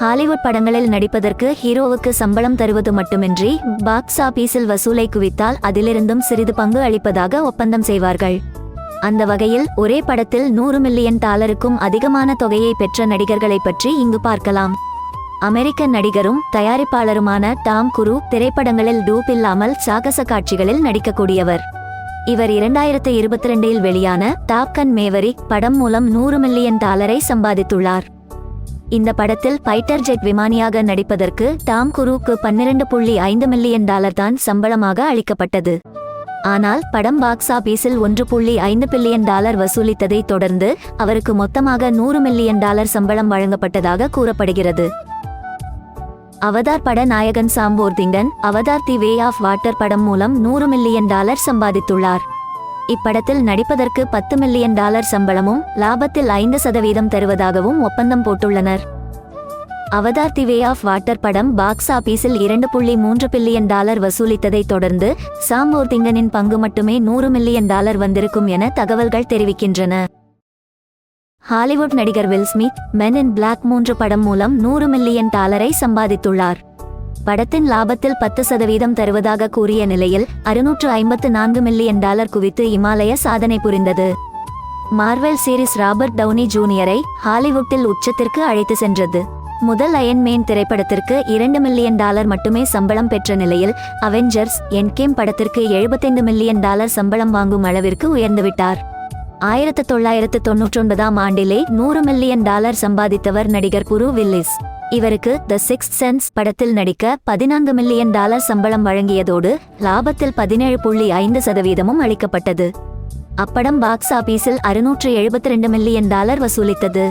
Hollywood படங்களில் நடிப்பதற்கு ஹீரோவுக்கு சம்பளம் தருவது மட்டுமின்றி பாக்ஸ் ஆபீஸில் வசூலை குவித்தால் அதிலிருந்தும் சிறிது பங்கு அளிப்பதாக ஒப்பந்தம் செய்வார்கள். அந்த வகையில் ஒரே படத்தில் நூறு மில்லியன் டாலருக்கும் அதிகமான தொகையை பெற்ற நடிகர்களை பற்றி இங்கு பார்க்கலாம். அமெரிக்க நடிகரும் தயாரிப்பாளருமான டாம் குரு திரைப்படங்களில் டூப் இல்லாமல் சாகச காட்சிகளில் நடிக்கக்கூடியவர். இவர் இரண்டாயிரத்து இருபத்தி ரெண்டில் வெளியான டாப்கன் மேவரிக் படம் மூலம் நூறு மில்லியன் டாலரை சம்பாதித்துள்ளார். இந்த படத்தில் பைட்டர் ஜெட் விமானியாக நடிப்பதற்கு டாம் குரூக்கு பன்னிரண்டு புள்ளி ஐந்து மில்லியன் டாலர் தான் சம்பளமாக அளிக்கப்பட்டது. ஆனால் படம் பாக்ஸ் ஆபீஸில் ஒன்று புள்ளி ஐந்து பில்லியன் டாலர் வசூலித்ததை தொடர்ந்து அவருக்கு மொத்தமாக நூறு மில்லியன் டாலர் சம்பளம் வழங்கப்பட்டதாக கூறப்படுகிறது. அவதார் பட நாயகன் Sam Worthington Avatar the way of water படம் மூலம் நூறு மில்லியன் டாலர் சம்பாதித்துள்ளார். இப்படத்தில் நடிப்பதற்கு பத்து மில்லியன் டாலர் சம்பளமும் லாபத்தில் ஐந்து சதவீதம் தருவதாகவும் ஒப்பந்தம் போட்டுள்ளனர். Avatar the way of water படம் பாக்ஸ் ஆபீஸில் இரண்டு புள்ளி மூன்று பில்லியன் டாலர் வசூலித்ததை தொடர்ந்து சாம்போர்திங்கனின் பங்கு மட்டுமே நூறு மில்லியன் டாலர் வந்திருக்கும் என தகவல்கள் தெரிவிக்கின்றன. ஹாலிவுட் நடிகர் வில்ஸ்மித் மென் இன் பிளாக் மூன்று படம் மூலம் நூறு மில்லியன் டாலரை சம்பாதித்துள்ளார். படத்தின் லாபத்தில் பத்து சதவீதம் தருவதாக கூறிய நிலையில் அறுநூற்று ஐம்பத்து நான்கு மில்லியன் டாலர் குவித்து இமாலய சாதனை புரிந்தது. மார்வெல் சீரிஸ் ராபர்ட் டவுனி ஜூனியரை ஹாலிவுட்டில் உச்சத்திற்கு அழைத்து சென்றது. முதல் அயன்மேன் திரைப்படத்திற்கு இரண்டு மில்லியன் டாலர் மட்டுமே சம்பளம் பெற்ற நிலையில் அவெஞ்சர்ஸ் என்கேம் படத்திற்கு எழுபத்தைந்து மில்லியன் டாலர் சம்பளம் வாங்கும் அளவிற்கு உயர்ந்துவிட்டார். ஆயிரத்து தொள்ளாயிரத்து தொன்னூற்றொன்பதாம் ஆண்டிலே நூறு மில்லியன் டாலர் சம்பாதித்தவர் நடிகர் குரு வில்லிஸ். இவருக்கு த சிக்ஸ் சென்ஸ் படத்தில் நடிக்க பதினான்கு மில்லியன் டாலர் சம்பளம் வழங்கியதோடு லாபத்தில் பதினேழு புள்ளி ஐந்து சதவீதமும் அளிக்கப்பட்டது. அப்படம் பாக்ஸ் ஆபீஸில் அறுநூற்று எழுபத்தி ரெண்டு மில்லியன் டாலர் வசூலித்தது.